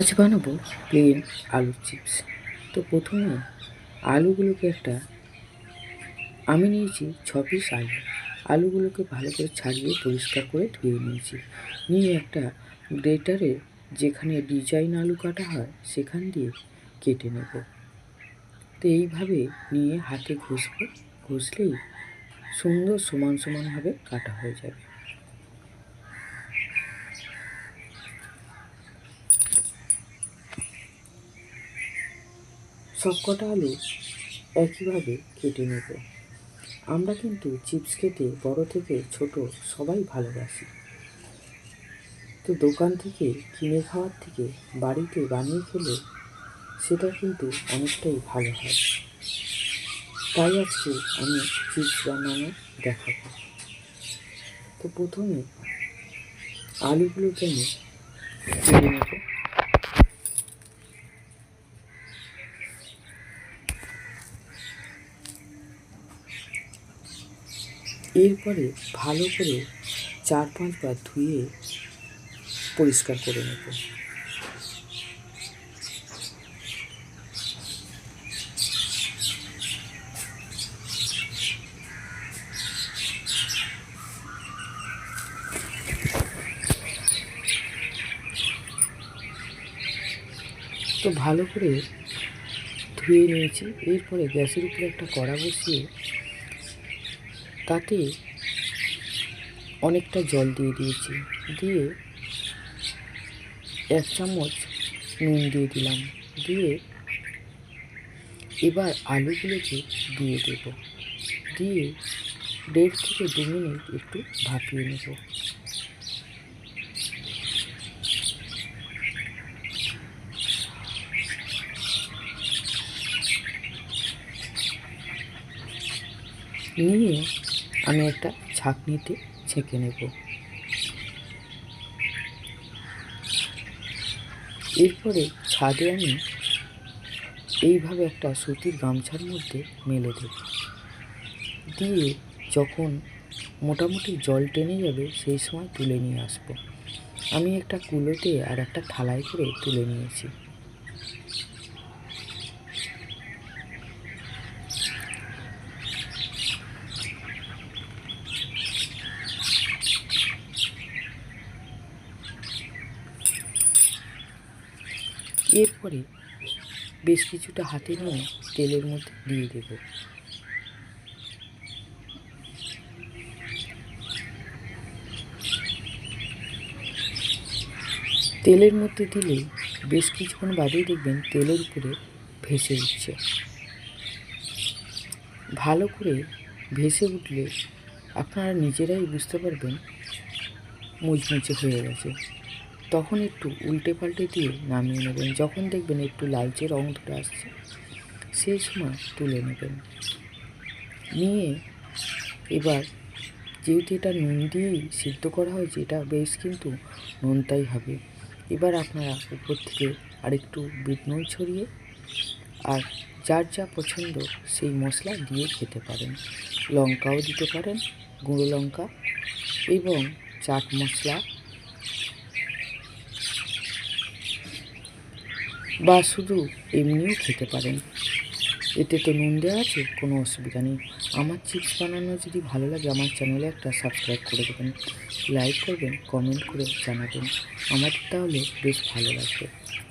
আজ বানাবো, প্লেন আলুর চিপস। তো প্রথমে আলুগুলোকে একটা, আমি নিয়েছি ছ পিস আলু। আলুগুলোকে ভালো করে ছাড়িয়ে পরিষ্কার করে ধুয়ে নিয়েছি। নিয়ে একটা গ্রেটারে যেখানে ডিজাইন আলু কাটা হয়, সেখান দিয়ে কেটে নেব। তো এইভাবে নিয়ে হাতে ঘষবো, ঘষলেই সুন্দর সমান সমানভাবে কাটা হয়ে যাবে। সবকটা আলু একইভাবে কেটে নেব। আমরা কিন্তু চিপস খেতে বড় থেকে ছোট সবাই ভালোবাসি। তো দোকান থেকে কিনে খাওয়ার থেকে বাড়িতে বানিয়ে খেলে সেটা কিন্তু অনেকটাই ভালো হয়। তাই আজকে আমি চিপস বানানো দেখাবো। তো প্রথমে আলুগুলোকে আমি কেটে নেব। এরপরে ভালো করে চার পাঁচবার ধুয়ে পরিষ্কার করে নেব। তো ভালো করে ধুয়ে নিয়েছি। এরপরে গ্যাসের উপরে একটা কড়া বসিয়ে তাতে অনেকটা জল দিয়ে দিয়েছি। দিয়ে এক চামচ নুন দিয়ে দিলাম। দিয়ে এবার আলুগুলোকে দিয়ে দেব। দিয়ে দেড় থেকে দু মিনিট একটু ভাপিয়ে নেব। নিয়ে আমি একটা ছাঁকনিতে ছেঁকে নেব। এরপরে ছাদে আমি এইভাবে একটা সুতির গামছার মধ্যে মেলে দেব। দিয়ে যখন মোটামুটি জল টেনে যাবে, সেই সময় তুলে নিয়ে আসব। আমি একটা কুলোতে আর একটা থালায় করে তুলে নিয়েছি। এরপরে বেশ কিছুটা হাতে নিয়ে তেলের মধ্যে দিয়ে দেব। তেলের মধ্যে দিলে বেশ কিছুক্ষণ বাদেই দেখবেন তেলের উপরে ভেসে উঠছে। ভালো করে ভেসে উঠলে আপনারা নিজেরাই বুঝতে পারবেন মুচমুচে হয়ে গেছে। তখন একটু উল্টে পাল্টে দিয়ে নামিয়ে নেবেন। যখন দেখবেন একটু লালচে রং ধরে আসছে সেই সময় তুলে নেবেন। নিয়ে এবার যেহেতু এটা নুন দিয়েই সিদ্ধ করা হয়েছে, এটা বেশ কিন্তু নুনটাই হবে। এবার আপনারা উপর থেকে আরেকটু বিট নুন ছড়িয়ে আর যার যা পছন্দ সেই মশলা দিয়ে খেতে পারেন। লঙ্কাও দিতে পারেন, গুঁড়ো লঙ্কা এবং চাট মশলা বা শুধু এমনিও খেতে পারেন। এতে তো নুন দেওয়া আছে, কোনো অসুবিধা নেই। আমার চিপস বানানো যদি ভালো লাগে, আমার চ্যানেলে একটা সাবস্ক্রাইব করে দেবেন। লাইক করবেন, কমেন্ট করে জানাবেন। আমার তাহলে বেশ ভালো লাগবে।